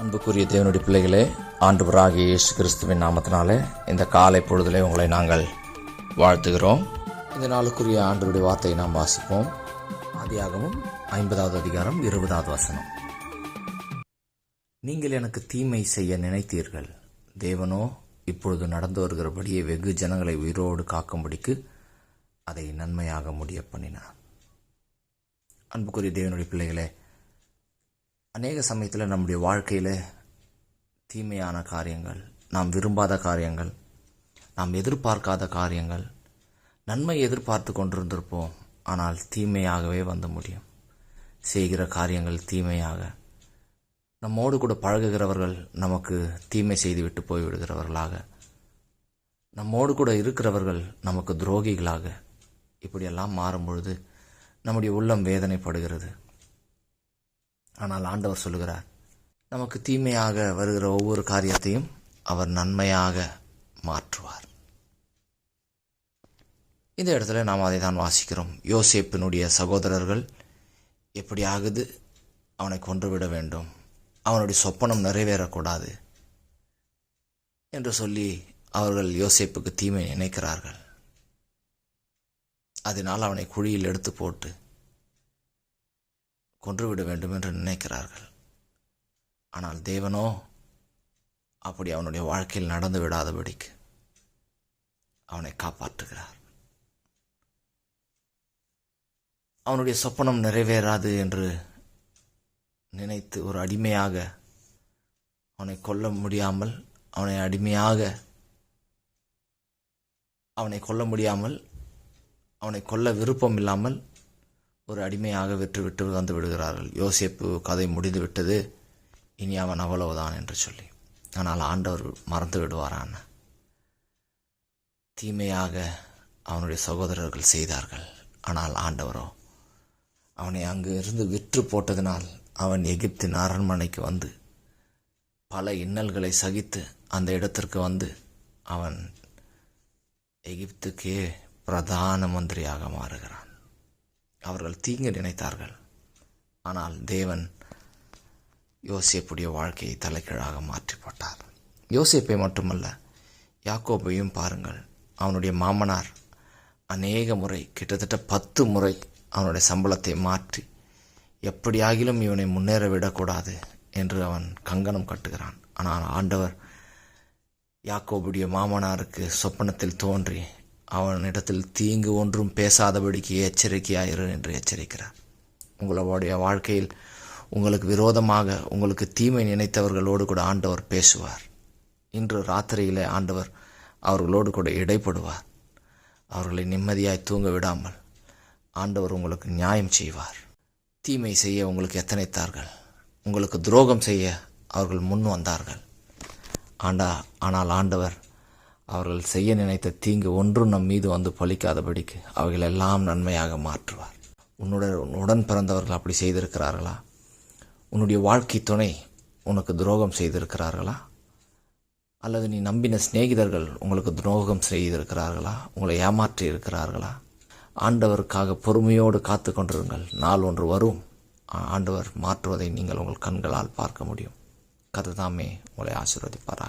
அன்புக்குரிய தேவனுடைய பிள்ளைகளே ஆண்டவராகிய இயேசு கிறிஸ்துவின் நாமத்தினாலே இந்த காலை பொழுதிலே உங்களை நாங்கள் வாழ்த்துகிறோம். இந்த நாளுக்குரிய ஆண்டவருடைய வார்த்தையை நாம் வாசிப்போம். ஆதியாகவும் ஐம்பதாவது அதிகாரம் இருபதாவது வசனம். நீங்கள் எனக்கு தீமை செய்ய நினைத்தீர்கள். தேவனோ இப்பொழுது நடந்து வருகிறபடியே வெகு ஜனங்களை உயிரோடு காக்கும்படிக்கு அதை நன்மையாக முடிய பண்ணினார் அன்புக்குரிய தேவனுடைய பிள்ளைகளே அநேக சமயத்தில் நம்முடைய வாழ்க்கையில் தீமையான காரியங்கள் நாம் விரும்பாத காரியங்கள் நாம் எதிர்பார்க்காத காரியங்கள் நன்மை எதிர்பார்த்து கொண்டிருந்திருப்போம். ஆனால் தீமையாகவே வந்து முடியும். செய்கிற காரியங்கள் தீமையாக. நம்மோடு கூட பழகுகிறவர்கள் நமக்கு தீமை செய்துவிட்டு போய்விடுகிறவர்களாக நம்மோடு கூட இருக்கிறவர்கள் நமக்கு துரோகிகளாக. இப்படியெல்லாம் மாறும் பொழுது நம்முடைய உள்ளம் வேதனைப்படுகிறது. ஆனால் ஆண்டவர் சொல்லுகிறார் நமக்கு தீமையாக வருகிற ஒவ்வொரு காரியத்தையும் அவர் நன்மையாக மாற்றுவார். இந்த இடத்துல நாம் அதை தான் வாசிக்கிறோம். யோசேப்பினுடைய சகோதரர்கள் எப்படியாகுது அவனை கொன்றுவிட வேண்டும். அவனுடைய சொப்பனம் நிறைவேறக்கூடாது என்று சொல்லி அவர்கள் யோசேப்புக்கு தீமை நினைக்கிறார்கள். அதனால் அவனை குழியில் எடுத்து போட்டு கொன்றுவிட வேண்டும் என்று நினைக்கிறார்கள். ஆனால் தேவனோ அப்படி அவனுடைய வாழ்க்கையில் நடந்து விடாதபடிக்கு அவனை காப்பாற்றுகிறார். அவனுடைய சொப்பனம் நிறைவேறாது என்று நினைத்து ஒரு அடிமையாக அவனை கொல்ல முடியாமல் அவனை அடிமையாக அவனை கொல்ல முடியாமல் அவனை கொல்ல விருப்பம் இல்லாமல் ஒரு அடிமையாக விற்றுவிட்டு வந்து விடுகிறார்கள். யோசிப்பு கதை முடிந்து விட்டது. இனி அவன் அவ்வளவுதான் என்று சொல்லி. ஆனால் ஆண்டவர் மறந்து விடுவாரான் தீமையாக அவனுடைய சகோதரர்கள் செய்தார்கள். ஆனால் ஆண்டவரோ அவனை அங்கு இருந்து விற்று போட்டதினால் அவன் எகிப்தின் அரண்மனைக்கு வந்து பல இன்னல்களை சகித்து அந்த இடத்திற்கு வந்து அவன் எகிப்துக்கே பிரதான மந்திரியாக மாறுகிறான். அவர்கள் தீங்கு நினைத்தார்கள். ஆனால் தேவன் யோசேப்புடைய வாழ்க்கையை தலைக்கீழாக மாற்றி போட்டார் யோசேப்பை மட்டுமல்ல யாக்கோபையும் பாருங்கள். அவனுடைய மாமனார் அநேக முறை கிட்டத்தட்ட பத்து முறை அவனுடைய சம்பளத்தை மாற்றி எப்படியாகிலும் இவனை முன்னேற விடக்கூடாது என்று அவன் கங்கணம் கட்டுகிறான். ஆனால் ஆண்டவர் யாக்கோபுடைய மாமனாருக்கு சொப்பனத்தில் தோன்றி அவனிடத்தில் தீங்கு ஒன்றும் பேசாதபடிக்கு எச்சரிக்கையாயிரு என்று எச்சரிக்கிறார். உங்களுடைய வாழ்க்கையில் உங்களுக்கு விரோதமாக உங்களுக்கு தீமை நினைத்தவர்களோடு கூட ஆண்டவர் பேசுவார். இன்று ராத்திரியிலே ஆண்டவர் அவர்களோடு கூட இடைப்படுவார். அவர்களை நிம்மதியாய் தூங்க விடாமல் ஆண்டவர் உங்களுக்கு நியாயம் செய்வார். தீமை செய்ய உங்களுக்கு எத்தனைத்தார்கள்? உங்களுக்கு துரோகம் செய்ய அவர்கள் முன் வந்தார்கள். ஆண்டா ஆனால் ஆண்டவர் அவர்கள் செய்ய நினைத்த தீங்கு ஒன்றும் நம் மீது வந்து பழிக்காதபடிக்கு அவைகள் எல்லாம் நன்மையாக மாற்றுவார். உன்னுடைய உடன் பிறந்தவர்கள் அப்படி செய்திருக்கிறார்களா? உன்னுடைய வாழ்க்கை துணை உனக்கு துரோகம் செய்திருக்கிறார்களா? அல்லது நீ நம்பின சிநேகிதர்கள் உங்களுக்கு துரோகம் செய்திருக்கிறார்களா? உங்களை ஏமாற்றி இருக்கிறார்களா? ஆண்டவருக்காக பொறுமையோடு காத்து கொண்டிருங்கள். நாள் ஒன்று வரும். ஆண்டவர் மாற்றுவதை நீங்கள் உங்கள் கண்களால் பார்க்க முடியும். கதை தாமே உங்களை ஆசீர்வதிப்பாரா